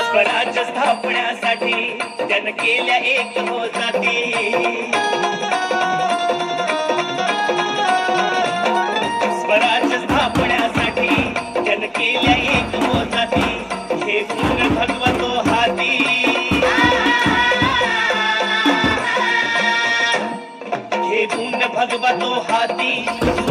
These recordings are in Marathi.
स्वराज्य स्थापण्यासाठी त्यानं केल्या एक हो जाती भगवतो हाथी पून भगवतो हाथी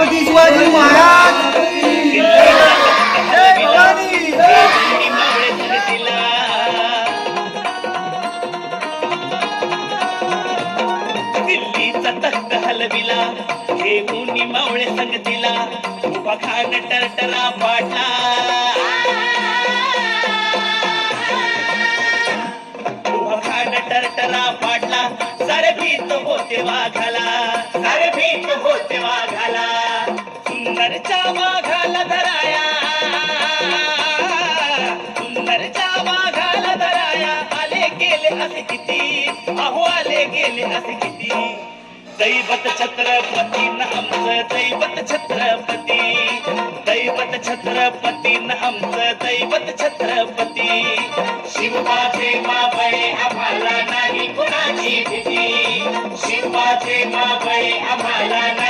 छत्रपती शिवाजी महाराज. हलविला घेऊन मावळे संगतीला उभा खान टरटरा पाडला. उभा टरटरा पाडला सारे भीत होते वाघाला सारे भीत होते वाघाला. दैवत छत्रपती न आमचं दैवत छत्रपती. दैवत छत्रपती न आमचं दैवत छत्रपती. शिवबाचे माबळे आम्हाला नाही कुणाची भीती. शिवबाचे माबळे आम्हाला नाही